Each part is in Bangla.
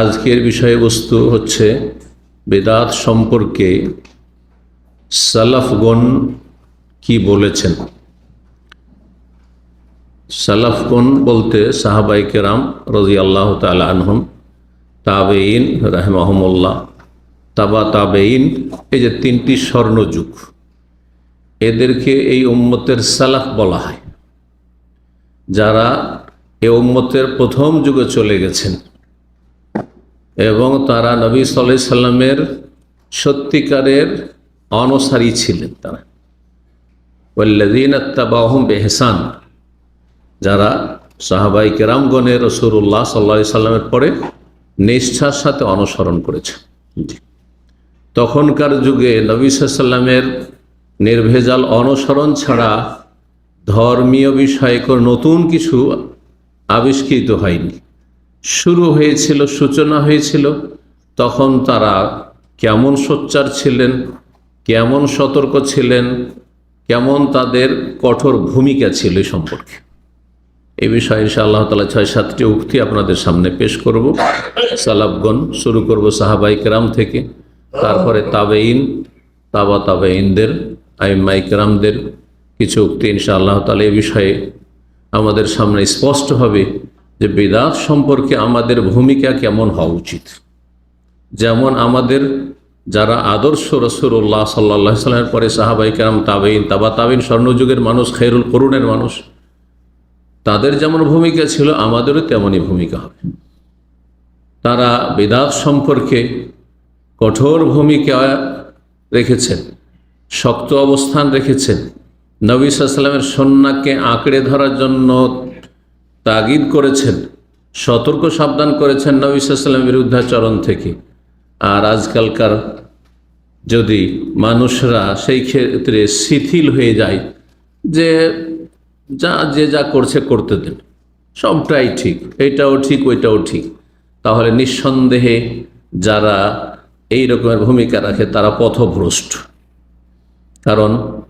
আজকের বিষয়বস্তু হচ্ছে বেদাত সম্পর্কে সালাফগণ কি বলেছেন। সালাফগণ বলতে সাহাবাই কেরাম রাজি আল্লাহ তালা আনহম তাবেইন রাহমাহমুল্লাহ, তাবা তাবেইন এই যে তিনটি স্বর্ণযুগ, এদেরকে এই উম্মতের সালাফ বলা হয়। যারা এ উম্মতের প্রথম যুগে চলে গেছেন এবং তারা নবী সাল্লাহ সাল্লামের সত্যিকারের অনসারী ছিলেন তারা। ওল্লাদিন আত্মাবাহম বেহসান যারা সাহাবাই কেরামগণের রসুল্লাহ সাল্লা সাল্লামের পরে নিষ্ঠার সাথে অনুসরণ করেছে। তখনকার যুগে নবী সাল্লামের নির্ভেজাল অনুসরণ ছাড়া ধর্মীয় বিষয়ে নতুন কিছু আবিষ্কৃত হয়নি। শুরু হয়েছিল, সূচনা হয়েছিল, তখন তারা কেমন সোচ্চার ছিলেন, কেমন সতর্ক ছিলেন, কেমন তাদের কঠোর ভূমিকা ছিল সম্পর্কে। এই বিষয়ে ইনশা আল্লাহ তালা ছয়, সাতটি উক্তি আপনাদের সামনে পেশ করব। সালাবগণ শুরু করব সাহাবাই কেরাম থেকে, তারপরে তাবেইন তাবা তাবেইনদের আইমাই কেরামদের, কিছু উক্তি ইনশা আল্লাহ তালা এ বিষয়ে আমাদের সামনে স্পষ্ট হবে যে বেদাত সম্পর্কে আমাদের ভূমিকা কেমন হওয়া উচিত? যেমন আমাদের যারা আদর্শ রসুল্লাহ সাল্লাহ সাল্লামের পরে সাহাবাই কেরাম তাবেইন তাবা তাবিন স্বর্ণযুগের মানুষ খৈরুল করুণের মানুষ, তাদের যেমন ভূমিকা ছিল, আমাদেরও তেমনই ভূমিকা হবে। তারা বেদাত সম্পর্কে কঠোর ভূমিকা রেখেছেন, শক্ত অবস্থান রেখেছেন। নবী সাল্লামের সন্নাকে আঁকড়ে ধরার জন্য তাগিদ করেছেন, সতর্ক সাবধান করেছেন নবী বিরুদ্ধাচরণ থেকে। আর আজকালকার যদি মানুষরা সেই ক্ষেত্রে শিথিল হয়ে যায় যে যা যে যা করছে করতে দেন, সবটাই ঠিক, এটাও ঠিক, ওইটাও ঠিক। তাহলে নিঃসন্দেহে যারা এই রকমের ভূমিকা রাখে তারা পথভ্রষ্ট। কারণ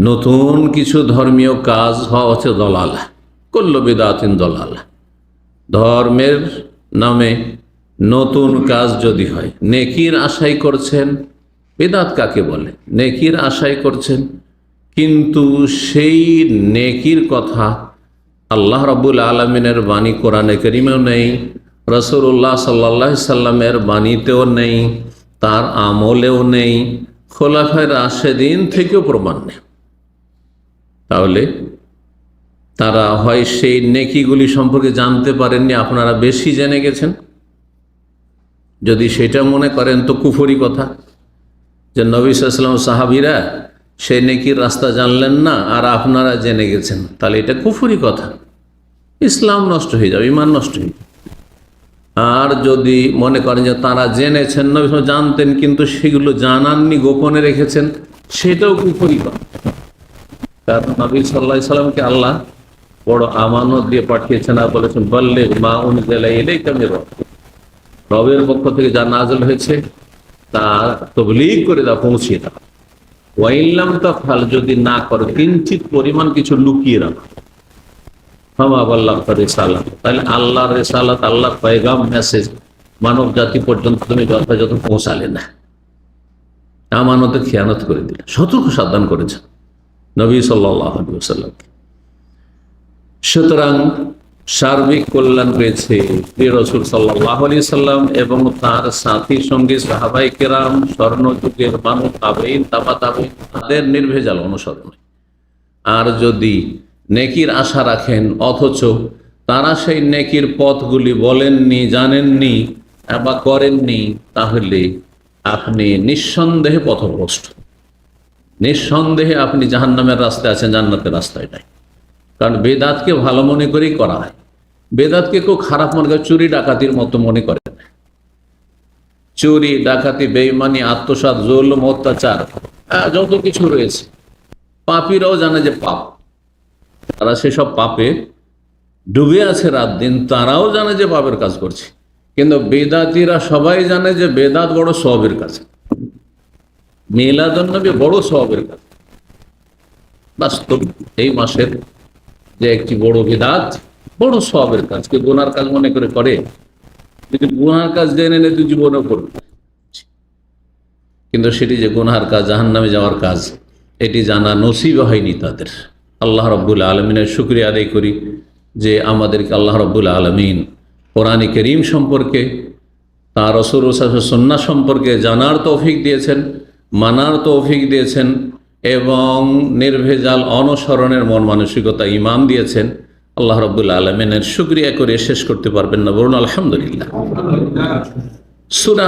নতুন কিছু ধর্মীয় কাজ হওয়া হচ্ছে দলালা। করল বিদাতিন দলালা। ধর্মের নামে নতুন কাজ যদি হয়, নেকির আশাই করছেন। বেদাত কাকে বলে? নেকির আশাই করছেন। কিন্তু সেই নেকির কথা আল্লাহ রবুল আলমিনের বাণী কোরআনে করিমেও নেই রসুল্লাহ সাল্লাহ সাল্লামের বাণীতেও নেই, তার আমলেও নেই খোলাফের দিন থেকেও প্রমাণ নেই। তাহলে তারা হয় সেই নেকিগুলি সম্পর্কে জানতে পারেননি, আপনারা বেশি জেনে গেছেন। যদি সেটা মনে করেন তো কুফরি কথা। যে নবী সাল্লাম সাহাবিরা সেই নেকির রাস্তা জানলেন না, আর আপনারা জেনে গেছেন। তাহলে এটা কুফুরি কথা। ইসলাম নষ্ট হয়ে যাবে ইমান নষ্ট হয়ে যাবে। আর যদি মনে করেন যে তারা জেনেছেন, নবী জানতেন, কিন্তু সেগুলো জানাননি, গোপনে রেখেছেন, সেটাও কুফুরি কথা। কারণ নবী সাল্লাহ সাল্লামকে আল্লাহ বড় আমানত দিয়ে পাঠিয়েছেন আর বলেছেন বললে মা অনুযায়ী এলেই কেমন রব। রবের পক্ষ থেকে যা নাজল হয়েছে, তা তবলিগ করে দাও পৌঁছিয়ে দাও। তাফাল যদি না করো কিঞ্চিত পরিমাণ কিছু লুকিয়ে রাখো। আল্লাহ পয়গাম, মেসেজ মানব জাতি পর্যন্ত তুমি যথাযথ পৌঁছালে না। আমানতে খেয়ানত করে দিলে। সতর্ক সাবধান করেছেন নবী সাল্লাহ সাল্লামকে সুতরাং সার্বিক কল্যাণ রয়েছে রসুল সাল্লাহ আলি সাল্লাম এবং তার সাথী, সঙ্গী সাহাবাই কেরাম স্বর্ণ যুগের মানুষ তাবেইন তাবা তাবেইন তাদের নির্ভেজাল অনুসরণ। আর যদি নেকির আশা রাখেন, অথচ তারা সেই নেকির পথগুলি বলেননি, জানেননি বা করেননি, তাহলে আপনি নিঃসন্দেহে পথভ্রষ্ট। নিঃসন্দেহে আপনি জাহান্নামের রাস্তায় আছেন, জান্নাতের রাস্তায় নাই। কারণ বেদাতকে ভালো মনে করেই করা হয়। বেদাতকে কেউ খারাপ মনে করে, চুরি ডাকাতির মতো মনে করে চুরি, ডাকাতি, বেইমানি আত্মসাত জুলুম, অত্যাচার যত কিছু রয়েছে। পাপিরাও জানে যে পাপ। তারা সেসব পাপে ডুবে আছে রাত দিন, তারাও জানে যে পাপের কাজ করছে। কিন্তু বেদাতিরা সবাই জানে যে বেদাত বড় সবের কাজ। মিলাদুন্নবী বড় সবের কাজ। বাস্তব এই মাসের যে একটি বড় বিদাত, বড় সবের কাজ, কেউ গোনার কাজ মনে করে করে। যদি গুনার কাজ জেনে নে তুই জীবনে করবে কিন্তু সেটি যে গুনহার কাজ জাহান নামে যাওয়ার কাজ, এটি জানা নসিব হয়নি তাদের। আল্লাহ রব্বুল আলমিনের শুক্রিয়া আদায় করি যে আমাদেরকে আল্লাহ রব্বুল আলমিন কোরআনে করিম সম্পর্কে, তার রসুর সন্না সম্পর্কে জানার তৌফিক দিয়েছেন, মানার তৌফিক দিয়েছেন। এবং নির্ভেজাল অনুসরণের মন মানসিকতা ইমাম দিয়েছেন। আল্লাহ রব্বুল আলমিনের শুক্রিয়া করে শেষ করতে পারবেন না বলুন আলহামদুলিল্লাহ। সুরা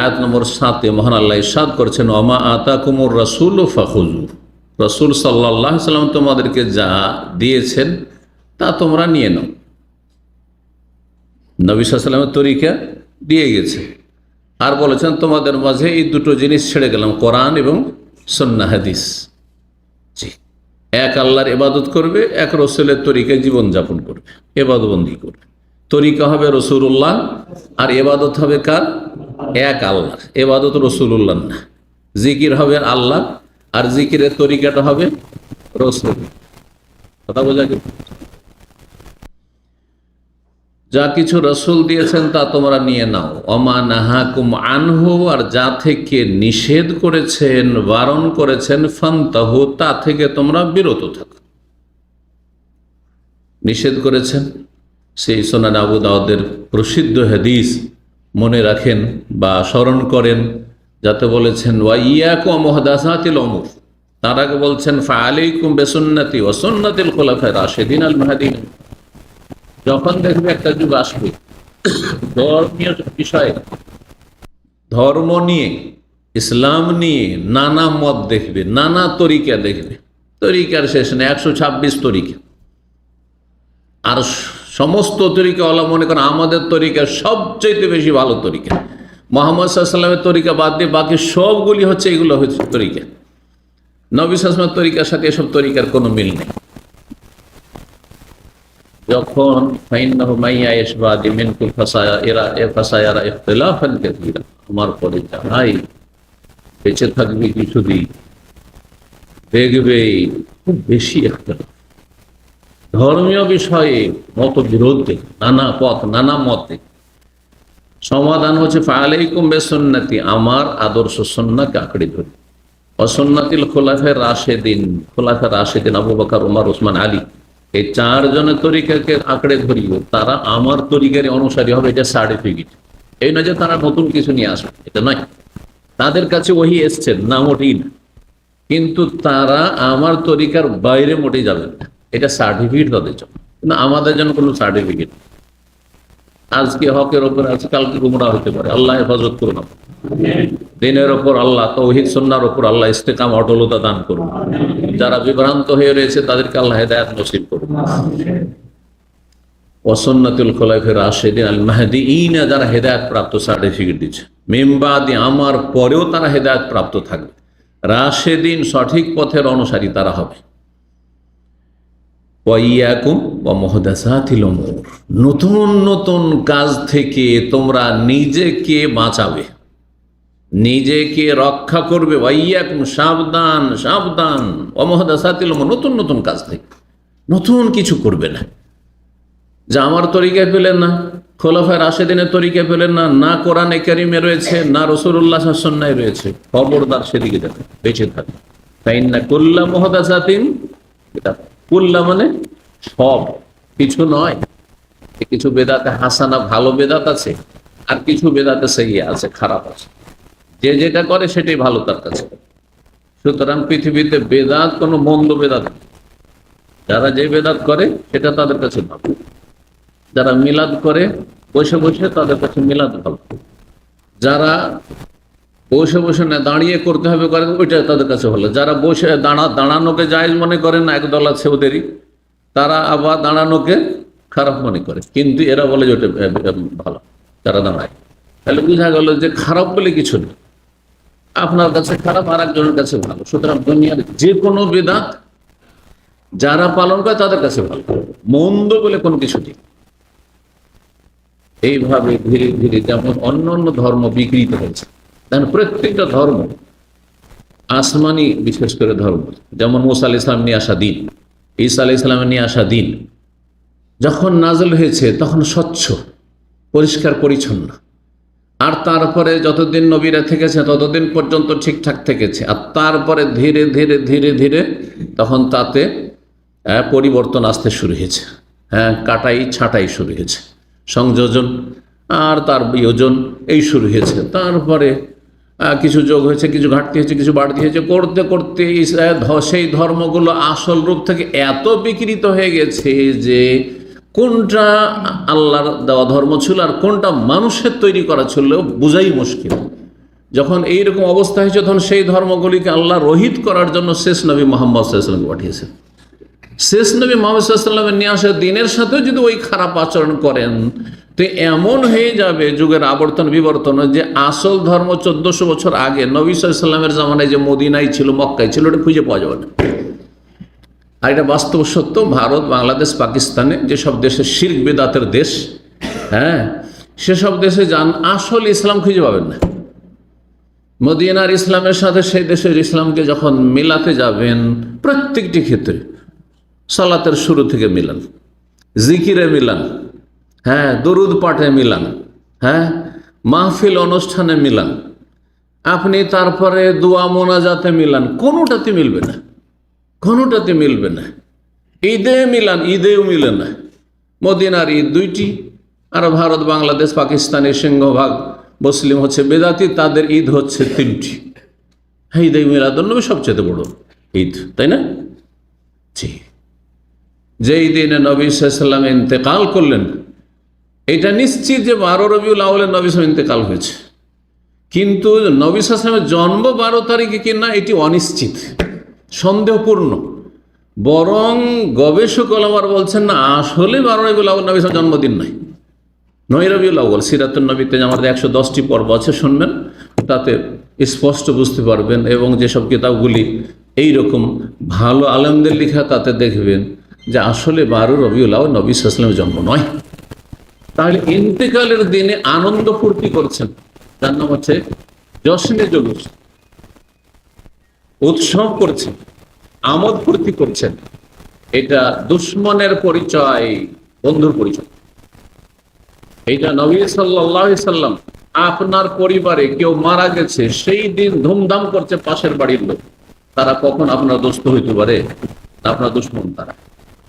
আয়াত নম্বর সাতে মহান আল্লাহ ইসাদ করছেন অমা আতা কুমুর রসুল ও ফাহুজু রসুল সাল্লাহ সাল্লাম তোমাদেরকে যা দিয়েছেন, তা তোমরা নিয়ে নাও। নবী সাল্লামের তরিকা দিয়ে গেছে। আর বলেছেন, তোমাদের মাঝে এই দুটো জিনিস ছেড়ে গেলাম, কোরআন এবং সন্না হাদিস। জি। এক আল্লাহর এবাদত করবে, এক রসুলের তরিকায় জীবনযাপন করবে এবাদবন্দি করবে। তরিকা হবে রসুল্লাহ আর এবাদত হবে কার? এক আল্লাহ এবাদত রসুল্লাহ না। জিকির হবে আল্লাহ, আর জিকিরের তরিকাটা হবে রসুল। কথা বোঝা গেল? যা কিছু রসুল দিয়েছেন তা তোমরা নিয়ে নাও। অমা নাহাকুম আনহু, আর যা থেকে নিষেধ করেছেন, বারণ করেছেন, ফান্তাহু, তা থেকে তোমরা বিরত থাকো। নিষেধ করেছেন? সেই সোনান আবু দাউদের প্রসিদ্ধ হাদিস মনে রাখেন বা স্মরণ করেন, যাতে বলেছেন, ওয়া ওয়াইয়াকু মহদাসাতিল অমর তার আগে বলছেন, ফা ফাআলাইকুম বেসুন্নতি ওয়াসুন্নাতিল খোলাফায়ে রাশিদিন আল মাহদিন যখন দেখবে একটা যুগ আসবে, ধর্মীয় বিষয়ে, ধর্ম নিয়ে, ইসলাম নিয়ে নানা মত দেখবে, নানা তরিকা দেখবে। তরিকার শেষ নেই, একশো ছাব্বিশ তরিকা। আর সমস্ত তরিকা ওলা মনে করেন আমাদের তরিকা সবচেয়ে বেশি ভালো তরিকা। মোহাম্মদ সাল্লামের তরিকা বাদ দিয়ে বাকি সবগুলি হচ্ছে এগুলো হচ্ছে তরিকা। নবী সাসমের তরিকার সাথে এসব তরিকার কোনো মিল নেই। যখন আমার পরে যাই বেঁচে থাকবে কিছুদিন দেখবে খুব বেশি একটা। ধর্মীয় বিষয়ে মত বিরোধ দেখে নানা পথ, নানা মতে। সমাধান হচ্ছে ফালাইকুম বেসন্নাতি, আমার আদর্শ সন্নাকে আঁকড়ে ধরি। অসন্নাতিল খোলাফের রাশেদিন খোলাফের রাশেদিন আবু বকার, উমার ওসমান আলী। এই চারজনের তরিকাকে আঁকড়ে ধরিও তারা আমার তরিকার অনুসারী হবে, এটা সার্টিফিকেট এই নয় যে তারা নতুন কিছু নিয়ে আসবে, এটা নয়। তাদের কাছে ওহি এসছেন না মোটেই না। কিন্তু তারা আমার তরিকার বাইরে মোটেই যাবেন না। এটা সার্টিফিকেট তাদের জন্য কিন্তু আমাদের জন্য কোনো সার্টিফিকেট আজকে হকের ওপর আছে কালকে গুমরা হতে পারে। আল্লাহ হেফাজত করুন দিনের ওপর আল্লাহ, তৌহিদ সন্ন্যার ওপর আল্লাহ ইস্তেকাম, অটলতা দান করুন। যারা বিভ্রান্ত হয়ে রয়েছে, তাদেরকে আল্লাহ হেদায়ত নসিব করুন। ওসন্নাতুল খোলাফের রাশেদিন আল মাহাদি ইনা যারা হেদায়ত প্রাপ্ত সার্টিফিকেট দিচ্ছে। মেম্বাদি আমার পরেও তারা হেদায়ত প্রাপ্ত থাকবে। রাশেদিন সঠিক পথের অনুসারী তারা হবে। বা মহদাসাতিল নতুন নতুন কাজ থেকে তোমরা নিজেকে বাঁচাবে। নিজেকে রক্ষা করবে। সাবধান সাবধান। অমহদাসাতিল নতুন নতুন কাজ থেকে। নতুন কিছু করবে না। যা আমার তরিকায় পেলেন না, খোলাফায় রাশেদিনের তরিকায় পেলেন না না কোরআনে কারিমে রয়েছে, না রসুল্লাহ সন্ন্যায় রয়েছে। খবরদার সেদিকে দেখে বেঁচে থাকে। তাই না কুল্লা মহদাসাতিন কুল্লা মানে সব কিছু নয়। কিছু বেদাতে হাসানা ভালো বেদাত আছে, আর কিছু বেদাতে সেই আছে, খারাপ আছে। যে যেটা করে সেটাই ভালো তার কাছে। সুতরাং পৃথিবীতে বেদাত, কোনো মন্দ বেদাত যারা যে বেদাত করে, সেটা তাদের কাছে ভালো। যারা মিলাদ করে, বসে বসে তাদের কাছে মিলাদ ভালো। যারা বসে বসে না দাঁড়িয়ে করতে হবে করে ওইটা তাদের কাছে ভালো। যারা বসে দাঁড়া, দাঁড়ানোকে জায়জ মনে করেন না, একদল আছে ওদেরই। তারা আবার দাঁড়ানোকে খারাপ মনে করে। কিন্তু এরা বলে যে ওটা ভালো, যারা দাঁড়ায়। তাহলে বোঝা গেল যে খারাপ বলে কিছু নেই। আপনার কাছে খারাপ আর একজনের কাছে ভালো। সুতরাং দুনিয়ার যে কোনো বেদাত যারা পালন করে তাদের কাছে ভালো। মন্দ বলে কোনো কিছু নেই। এইভাবে ধীরে ধীরে যেমন অন্য অন্য ধর্ম বিকৃত হয়েছে কারণ প্রত্যেকটা ধর্ম আসমানি, বিশেষ করে ধর্ম। যেমন মোসা ইসলাম নিয়ে আসা দিন। ঈসা আলি ইসলামের নিয়ে আসা দিন, যখন নাজল হয়েছে তখন স্বচ্ছ, পরিষ্কার, পরিচ্ছন্ন। আর তারপরে যতদিন নবীরা থেকেছে ততদিন পর্যন্ত ঠিকঠাক থেকেছে। আর তারপরে ধীরে ধীরে ধীরে ধীরে তখন তাতে পরিবর্তন আসতে শুরু হয়েছে। হ্যাঁ কাটাই, ছাঁটাই শুরু হয়েছে। সংযোজন আর তার বিয়োজন এই শুরু হয়েছে। তারপরে কিছু যোগ হয়েছে, কিছু ঘাটতি হয়েছে, কিছু বাড়তি হয়েছে। করতে করতে সেই ধর্মগুলো আসল রূপ থেকে এত বিকৃত হয়ে গেছে যে কোনটা আল্লাহর দেওয়া ধর্ম ছিল আর কোনটা মানুষের তৈরি করা ছিল বোঝাই মুশকিল। যখন এইরকম অবস্থা হয়েছে, তখন সেই ধর্মগুলিকে আল্লাহ রহিত করার জন্য শেষ নবী মোহাম্মদ সাল্লামকে পাঠিয়েছেন। শেষ নবী মোহাম্মদ সাল্লামের নিয়ে আসা দিনের সাথেও যদি ওই খারাপ আচরণ করেন তো এমন হয়ে যাবে, যুগের আবর্তন, বিবর্তন, যে আসল ধর্ম চোদ্দশো বছর আগে নবী সাল্লামের জামানায় যে মদিনায় ছিল, মক্কায় ছিল, ওটা খুঁজে পাওয়া যাবে না। আর এটা বাস্তব সত্য, ভারত, বাংলাদেশ, পাকিস্তানে যেসব দেশে শির্ক বেদাতের দেশ হ্যাঁ সেসব দেশে যান, আসল ইসলাম খুঁজে পাবেন না। মদিনার ইসলামের সাথে সেই দেশের ইসলামকে যখন মিলাতে যাবেন, প্রত্যেকটি ক্ষেত্রে সালাতের শুরু থেকে মিলান, জিকিরে মিলান হ্যাঁ দরুদ পাঠে মিলান হ্যাঁ মাহফিল অনুষ্ঠানে মিলান। আপনি তারপরে দোয়া মোনাজাতে মিলান, কোনোটাতে মিলবে না, কোনোটাতে মিলবে না। ঈদে মিলান, ঈদেও মিলে না। মদিনার ঈদ দুইটি, আর ভারত, বাংলাদেশ পাকিস্তানের সিংহভাগ, মুসলিম হচ্ছে বেদাতি, তাদের ঈদ হচ্ছে তিনটি। হ্যাঁ ঈদে মিলাদুন্নবী সবচেয়ে বড় ঈদ, তাই না? জি। যেই দিনে নবী সাল্লাম ইন্তেকাল করলেন এটা নিশ্চিত যে বারো রবিউল আউলের নবী সালাম ইন্তেকাল হয়েছে। কিন্তু নবী সালামের জন্ম বারো তারিখে কিনা এটি অনিশ্চিত, সন্দেহপূর্ণ। বরং গবেষক আবার বলছেন, না, আসলে বারো রবিউল আউল নবী সালামের জন্মদিন নাই নয় রবিউল আউ্ল সিরাতুল নবীতে আমাদের একশো দশটি পর্ব আছে, শুনবেন, তাতে স্পষ্ট বুঝতে পারবেন এবং যেসব কিতাবগুলি এই রকম ভালো আলমদের লেখা, তাতে দেখবেন যে আসলে বারো রবিউল আউ্ল নবী সাল্লামের জন্ম নয়। তাহলে ইন্তেকালের দিনে আনন্দ ফুর্তি করছেন। যার নাম হচ্ছে জশ্নে জলুস। উৎসব করছেন, আমোদ ফুর্তি করছেন। এটা দুশ্মনের পরিচয়, বন্ধুর পরিচয়। এইটা নবী সাল্লাম আপনার পরিবারে কেউ মারা গেছে, সেই দিন ধুমধাম করছে পাশের বাড়ির লোক। তারা কখন আপনার দোস্ত হইতে পারে? আপনার দুশ্মন তারা।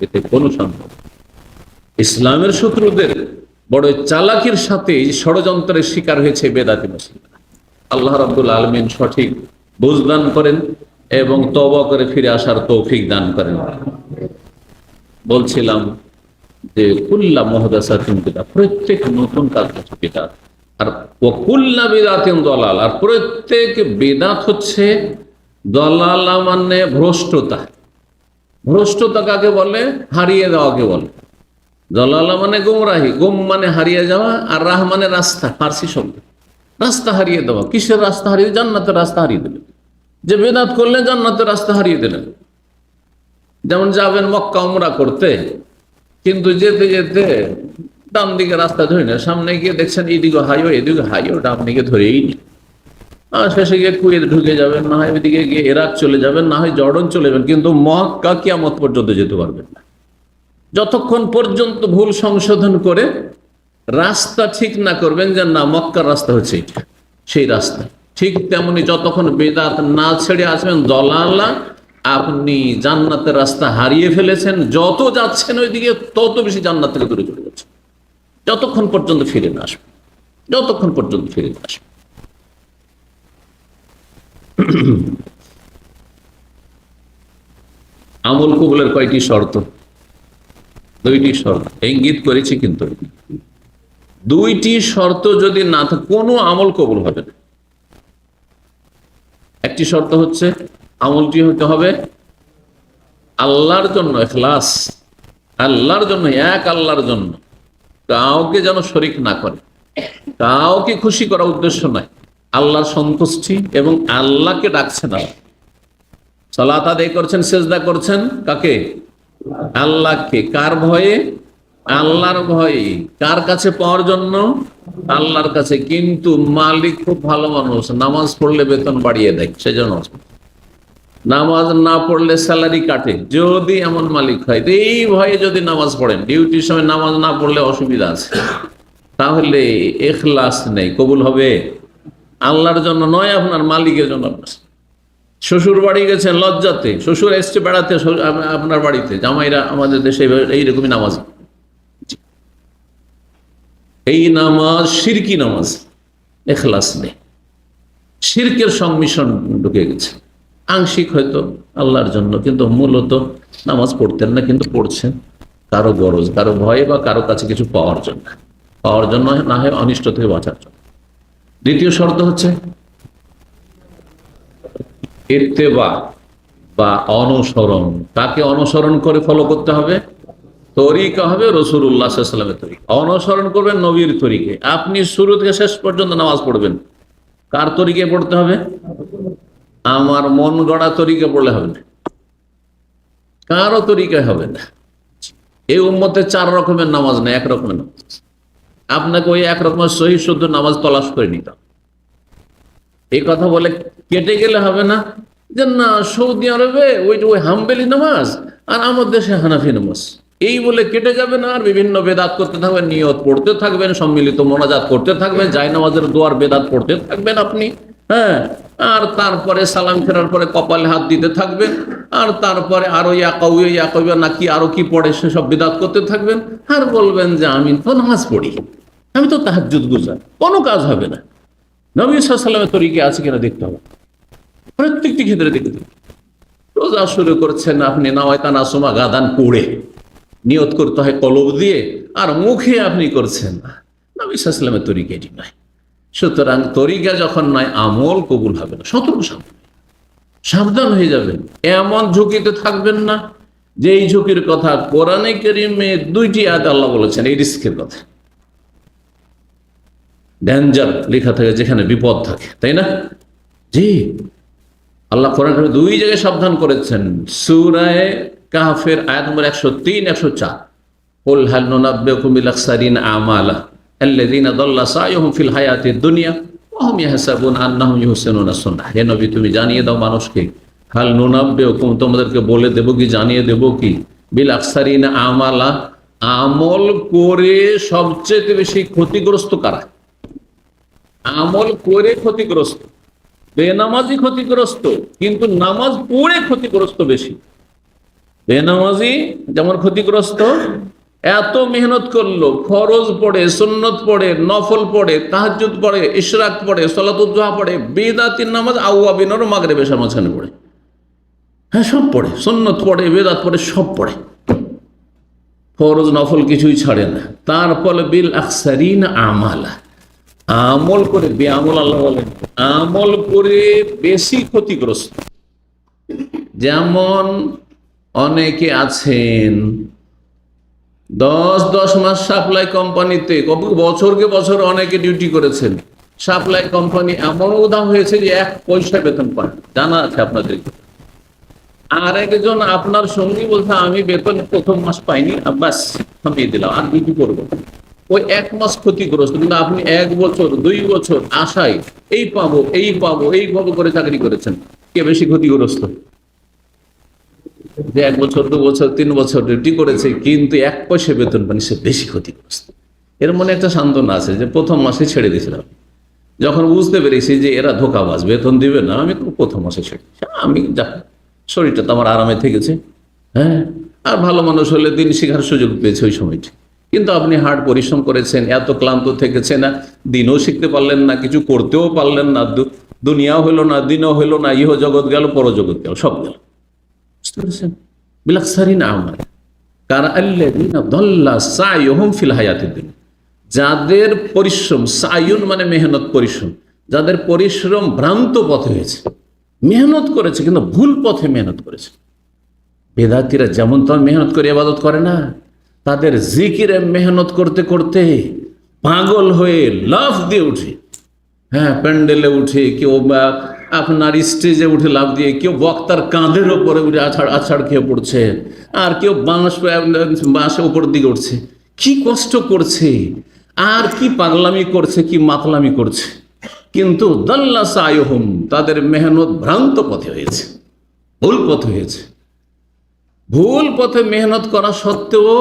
এতে কোনো নেই। ইসলামের শত্রুদের বড় চালাকির সাথে ষড়যন্ত্রের শিকার হয়েছে বেদাতি মুসলিমরা। আল্লাহ রাব্দুল আলমিন সঠিক বুঝদান করেন এবং তবা করে ফিরে আসার তৌফিক দান করেন। বলছিলাম যে, কুল্লা মহদাসাতিন বিদা প্রত্যেক নতুন কাজ হচ্ছে বিদাত। আর কুল্লা বিদাতিন দলাল, আর প্রত্যেক বেদাত হচ্ছে দলালা মানে ভ্রষ্টতা। ভ্রষ্টতা কাকে বলে, হারিয়ে দেওয়াকে বলে। দলালা মানে গুমরাহি, গুম মানে হারিয়ে যাওয়া আর রাহ মানে রাস্তা, ফার্সি শব্দ। রাস্তা হারিয়ে দেওয়া, কিসের রাস্তা হারিয়ে, জান্নাতের রাস্তা হারিয়ে দিলেন যে বেদাত করলে জান্নাতের রাস্তা হারিয়ে দিলেন যেমন যাবেন মক্কা উমরা করতে, কিন্তু যেতে যেতে ডান দিকে রাস্তা ধরে না সামনে গিয়ে দেখছেন এইদিকে হাইও এদিকে হাইও ডান দিকে ধরেই নি। আর শেষে গিয়ে কুয়েত ঢুকে যাবেন, না হয় এদিকে গিয়ে ইরাক চলে যাবেন, না হয় জর্ডন চলে যাবেন, কিন্তু মক্কা কিয়ামত পর্যন্ত যেতে পারবেন না। যতক্ষণ পর্যন্ত ভুল সংশোধন করে, রাস্তা ঠিক না করবেন যে না, মক্কার রাস্তা হচ্ছে এটা সেই রাস্তা। ঠিক তেমনি যতক্ষণ বেদাত না ছেড়ে আসবেন, দলালা, আপনি জান্নাতের রাস্তা হারিয়ে ফেলেছেন, যত যাচ্ছেন ওইদিকে, তত বেশি জান্নাত থেকে দূরে চলে যাচ্ছে যতক্ষণ পর্যন্ত ফিরে না আসবে যতক্ষণ পর্যন্ত ফিরে না আসবে আমল কবুলের কয়টি শর্ত? দুইটি শর্ত। ইঙ্গিত করেছি কিন্তু। দুইটি শর্ত যদি না থাকে, কোনো আমল কবুল হবে না। একটি শর্ত হচ্ছে, আমলটি হতে হবে আল্লাহর জন্য এখলাস আল্লাহর জন্য, এক আল্লাহর জন্য। কাউকে যেন শরিক না করে। কাউকে খুশি করা উদ্দেশ্য নয় আল্লাহর সন্তুষ্টি এবং আল্লাহকে ডাকছে না সালাত আদায় করছেন, সেজদা করছেন কাকে? আল্লাহকে কার ভয়ে? আল্লাহর ভয়ে। কার কাছে পাওয়ার জন্য? আল্লাহর কাছে। কিন্তু মালিক খুব ভালো মানুষ। নামাজ পড়লে বেতন বাড়িয়ে দেয়, সেজন্য। নামাজ না পড়লে স্যালারি কাটে, যদি এমন মালিক হয়। এই ভয়ে যদি নামাজ পড়েন, ডিউটির সময় নামাজ না পড়লে অসুবিধা আছে। তাহলে এখলাস নেই, কবুল হবে। আল্লাহর জন্য নয়, আপনার মালিকের জন্য শ্বশুর বাড়ি গেছেন লজ্জাতে, শ্বশুর এসছে বেড়াতে আপনার বাড়িতে, জামাইরা আমাদের দেশে এইরকমই নামাজ। এই নামাজ শিরকি নামাজ, এখলাস নেই। শিরকের সংমিশ্রণ ঢুকে গেছে। আংশিক হয়তো আল্লাহর জন্য, কিন্তু মূলত নামাজ পড়তেন না, কিন্তু পড়ছেন। কারও গরজ, কারও ভয়ে বা কারও কাছে কিছু পাওয়ার জন্য। পাওয়ার জন্য না হয় অনিষ্ট থেকে বাঁচার জন্য। দ্বিতীয় শর্ত হচ্ছে ইত্তেবা বা অনুসরণ তাকে অনুসরণ করে ফলো করতে হবে? তরিকা হবে রসুল্লাহ সাল্লামের তরিকা। অনুসরণ করবেন নবীর তরিকে। আপনি শুরু থেকে শেষ পর্যন্ত নামাজ পড়বেন। কার তরিকে পড়তে হবে? আমার মন গড়া তরিকে পড়লে হবে না। কারও তরিকায় হবে না। এই উম্মতে চার রকমের নামাজ না এক রকমের নামাজ। আপনাকে ওই এক রকমের সহি শুদ্ধ নামাজ তলাশ করে নিতাম এই কথা বলে কেটে গেলে হবে না। যে না, সৌদি আরবে ওই ওই হাম্বেলি নামাজ আর আমার দেশে হানাফি নামাজ। এই বলে কেটে যাবেন আর বিভিন্ন বেদাত করতে থাকবেন, নিয়ত পড়তে থাকবেন, সম্মিলিত মোনাজাত করতে থাকবেন জায় নামাজের দোয়ার বেদাত পড়তে থাকবেন আপনি হ্যাঁ? আর তারপরে সালাম ফেরার পরে কপালে হাত দিতে থাকবেন, আর তারপরে আরও ইয়াকাউয়া নাকি আরও কি পড়ে সেসব বেদাত করতে থাকবেন। আর বলবেন যে, আমি তো নামাজ পড়ি, আমি তো তাহাজ্জুদ গুজার, কোনো কাজ হবে না। নবী সাল্লামের তরিকে আছে কিনা দেখতে হবে। প্রত্যেকটি ক্ষেত্রে দেখতে হবে। রোজা শুরু করছেন আপনি নাওয়াইতান আসমা গাদান পড়ে। নিয়ত করতে হয় কলব দিয়ে, আর মুখে আপনি করছেন না। নবী সাল্লামের তরিকা এটি নয়। সুতরাং তরিকা যখন নয়, আমল কবুল হবে না। সতর্ক সাবধান সাবধান হয়ে যাবেন। এমন ঝুঁকিতে থাকবেন না। যে এই ঝুঁকির কথা কোরআনে কেরিমে দুইটি আয়াত আল্লাহ বলেছেন, এই রিস্কের কথা। ড্যাঞ্জার লেখা থাকে যেখানে বিপদ থাকে, তাই না? জি। আল্লাহ কোরআন দুই জায়গায় সাবধান করেছেন। সুরায় কাহাফের আয়াত নম্বর একশো তিন, একশো চার। দুনিয়া তুমি জানিয়ে দাও মানুষকে বলে দেব কি, জানিয়ে দেব কি? বিল আকসারিন আমালা আমল করে সবচেয়ে বেশি ক্ষতিগ্রস্ত কারা? আমল করে ক্ষতিগ্রস্ত, বেনামাজি ক্ষতিগ্রস্ত, কিন্তু নামাজ পড়ে ক্ষতিগ্রস্ত বেশি। বেনামাজি যেমন ক্ষতিগ্রস্ত, এত মেহনত করল, ফরজ পড়ে, সুন্নত পড়ে, নফল পড়ে তাহাজুদ পড়ে, ইশরাক পড়ে সলাতুদ্দোহা পড়ে, বেদাতির নামাজ আউয়া বিনর মাগরে বেশার মাঝখানে পড়ে। হ্যাঁ সব পড়ে, সুন্নত পড়ে, বেদাত পড়ে, সব পড়ে। ফরজ, নফল কিছুই ছাড়ে না। তারপরে বিল আকসারিন আমালা। আমল করে বে আমল আল্লাহ বলেন, আমল করে বেশি ক্ষতিগ্রস্ত। যেমন অনেকে আছেন, দশ দশ মাস সাপ্লাই কোম্পানিতে বছরকে বছর অনেকে ডিউটি করেছেন। সাপ্লাই কোম্পানি এমন উদাহ হয়েছে যে এক পয়সা বেতন পান জানা আছে আপনাদের আর একজন আপনার সঙ্গী বলছে, আমি বেতন প্রথম মাস পাইনি ব্যাস থামিয়ে দিলাম, আর ডিউটি করব। ওই এক মাস ক্ষতিগ্রস্ত, কিন্তু আপনি এক বছর, দুই বছর আশায় এই পাবো এই পাবো এই পাবো করে চাকরি করেছেন, কে বেশি ক্ষতিগ্রস্ত? যে এক বছর, দু বছর, তিন বছর ডিউটি করেছে, কিন্তু এক পয়সা বেতন পানি সে বেশি ক্ষতিগ্রস্ত। এর মনে একটা সান্ত্বনা আছে যে প্রথম মাসে ছেড়ে দিয়েছিলাম। যখন বুঝতে পেরেছি যে এরা ধোকাবাজ, বেতন দিবে না, আমি প্রথম মাসে ছেড়ে। আমি যা, শরীরটা তো আমার আরামে থেকেছে হ্যাঁ? আর ভালো মানুষ হলে দিন শেখার সুযোগ পেয়েছে ওই সময়টি। কিন্তু আপনি হার্ড পরিশ্রম করেছেন, এত ক্লান্ত থেকেছে না দিনও শিখতে পারলেন না, কিছু করতেও পারলেন না দুনিয়াও হলো না, দিনও হলো না, ইহ জগৎ গেল পরজগৎ গেল, সব গেল। বুঝতে সাইয়ুহুম ফিল দুনিয়া। যাদের পরিশ্রম সায়ুন মানে মেহনত পরিশ্রম, যাদের পরিশ্রম ভ্রান্ত পথে হয়েছে, মেহনত করেছে, কিন্তু ভুল পথে মেহনত করেছে। বেদাতিরা যেমন তো মেহনত করে আবাদত করে না। তাদের জিকিরে মেহনত করতে করতে পাগল হয়ে লাফ দিয়ে উঠে। হ্যাঁ প্যান্ডেলে উঠে কেউ বা আপনার স্টেজে উঠে লাভ দিয়ে কেউ বক্তার কাঁধের ওপরে উঠে আছাড় আছাড় খেয়ে পড়ছে আর কেউ বাঁশ বাঁশের উপর দিকে উঠছে। কি কষ্ট করছে? আর কি পাগলামি করছে, কি মাতলামি করছে? কিন্তু দাল্লা সায়হম তাদের মেহনত ভ্রান্ত পথে হয়েছে, ভুল পথে হয়েছে। ভুল পথে মেহনত করা সত্ত্বেও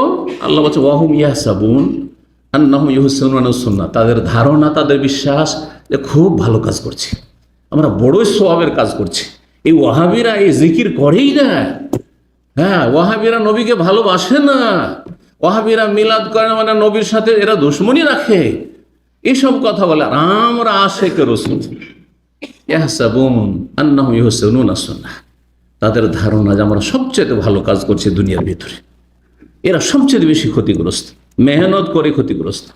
আল্লাহ বলছে, ওয়াহুম ইয়াসাবুন আন্নাহম তাদের ধারণা, তাদের বিশ্বাস যে খুব ভালো কাজ করছে। আমরা বড়ই সোয়াবের কাজ করছি। এই ওয়াহাবিরা এই জিকির করেই না। হ্যাঁ ওয়াহাবিরা নবীকে ভালোবাসে না। ওয়াহাবিরা মিলাদ করে মানে নবীর সাথে এরা দুশ্মনী রাখে। এসব কথা বলে, আর আমরা আশেক রসুল। ইয়াহসাবুন আন্নাহুম ইহসানুনা তাদের ধারণা যে আমরা সবচেয়ে ভালো কাজ করছি দুনিয়ার ভিতরে। এরা সবচেয়ে বেশি ক্ষতিগ্রস্ত, মেহনত করে ক্ষতিগ্রস্ত।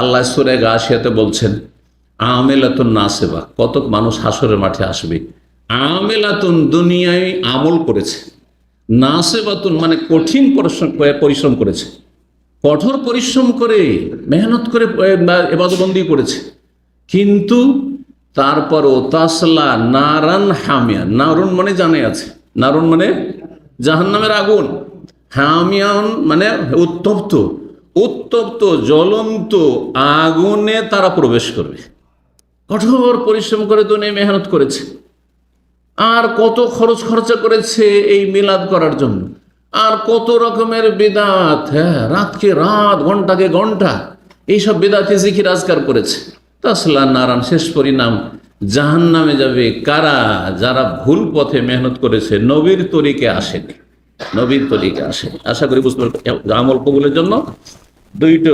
আল্লাহ সুরে গাছিয়াতে বলছেন, আমেলাতুন না সেবা কতক মানুষ হাসরের মাঠে আসবে, আমেলাতুন দুনিয়ায় আমল করেছে, নাসেবাতুন মানে কঠিন পরিশ্রম পরিশ্রম করেছে। কঠোর পরিশ্রম করে, মেহনত করে এবাদবন্দি করেছে। কিন্তু তারপরও তাসলা, নারান হামিয়া। নারুন মানে জানে আছে। নারুন মানে জাহান্নামের আগুন। হামিয়ান মানে উত্তপ্ত। উত্তপ্ত, জ্বলন্ত আগুনে তারা প্রবেশ করবে। কঠোর পরিশ্রম করে তো নেই মেহনত করেছে। আর কত খরচ খরচা করেছে এই মিলাদ করার জন্য। আর কত রকমের বেদাত হ্যাঁ রাতকে রাত, ঘন্টাকে ঘণ্টা। এইসব বেদাতে জিকির আজকার করেছে। তাসলা নারায়ণ শেষ পরিণাম জাহান নামে যাবে। কারা? যারা ভুল পথে মেহনত করেছে, নবীর তরিকে আসেনি। নবীর তরিকে আসেনি। আশা করি বুঝতে আমল কবুলের জন্য দুইটা